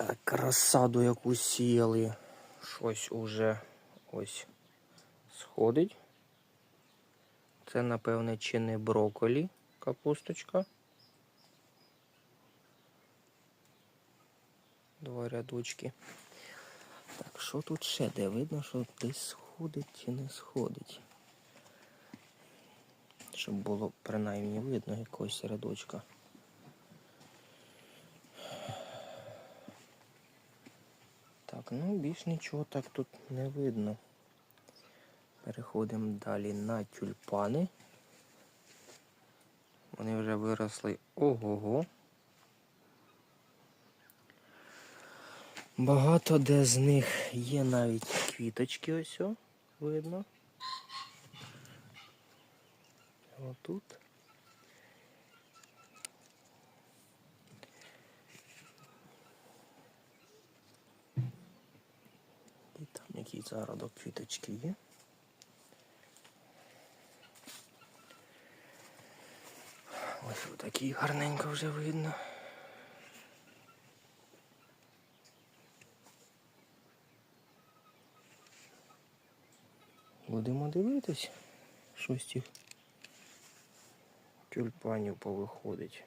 Так, розсаду яку сіяли. Щось уже ось сходить. Це, напевне, чи не броколі капусточка. Два рядочки. Так, що тут ще? Де видно, що десь сходить чи не сходить. Щоб було принаймні видно якогось рядочка. Так, ну більш нічого так тут не видно. Переходимо далі на тюльпани. Вони вже виросли ого-го. Багато де з них є навіть квіточки ось о, видно. Отут. Який зародок квіточки є. Ось отакий гарненько вже видно. Будемо дивитись, що з цих тюльпанів повиходить.